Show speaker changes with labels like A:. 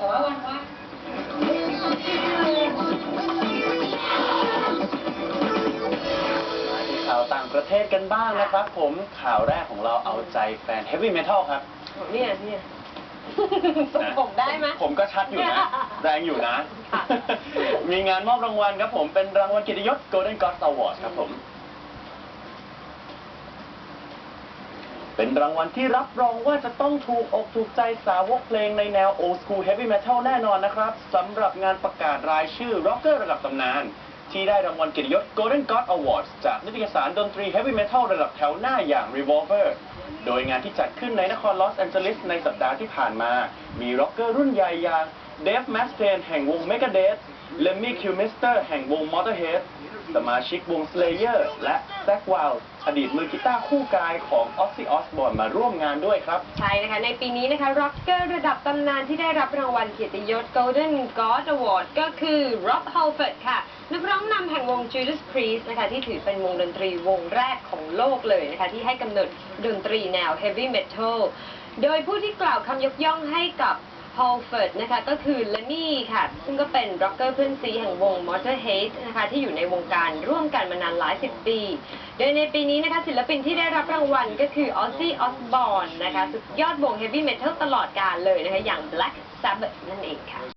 A: แต่ว่าวันว่าง
B: มาที่ข่าวต่างประเทศกันบ้างนะครับ ผมข่าวแรกของเราเอาใจแฟน Heavy Metal ครับ
A: เนี่ยเนี่ยทรงผมได้ไหม
B: ผมก็ชัดอยู่นะ แรงอยู่นะ
A: ค่ะ
B: มีงานมอบรางวัลครับผมเป็นรางวัลเกียรติยศ Golden God Award ครับผม เป็นรางวัลที่รับรองว่าจะต้องถูกอกถูกใจสาวกเพลงในแนว Old School Heavy Metal แน่นอนนะครับสำหรับงานประกาศรายชื่อร็อกเกอร์ระดับตำนาน ที่ได้รางวัลเกียรติยศ Golden God Awards จากนิตยสารดนตรี Heavy Metal ระดับแถวหน้าอย่าง Revolver โดยงานที่จัดขึ้นในนครลอสแอนเจลิสในสัปดาห์ที่ผ่านมา มีร็อกเกอร์รุ่นใหญ่อย่าง Dave Mustaine แห่งวง Megadeth Lemmy Kilmister แห่งวง Motorhead สมาชิกวง Slayer และ Zack Wild อดีตมือกีตาร์คู่กายของ Ozzy Osbourne มาร่วมงานด้วยครับ
A: ใช่นะคะ ในปีนี้นะคะร็อกเกอร์ระดับตำนานที่ได้รับรางวัลเกียรติยศ Golden God Award ก็คือ Rob Halford ค่ะ นักร้องนำแห่งวง Judas Priest นะคะ ที่ถือเป็นวงดนตรีวงแรกของโลกเลยนะคะ ที่ให้กำเนิดดนตรีแนว Heavy Metal โดยผู้ที่กล่าวคำยกย่องให้กับ พอลเฟิร์ดนะคะก็คือเลนี่ค่ะ ซึ่งก็เป็นร็อกเกอร์เพื่อนซีแห่งวง Motorhead นะคะที่อยู่ในวงการร่วมกันมานานหลายสิบปี โดยในปีนี้นะคะศิลปินที่ได้รับรางวัลก็คือออซี่ออสบอร์นะคะสุดยอดวงเฮฟวี่เมทัลตลอดกาลเลยนะคะอย่าง Black Sabbath นั่นเองค่ะ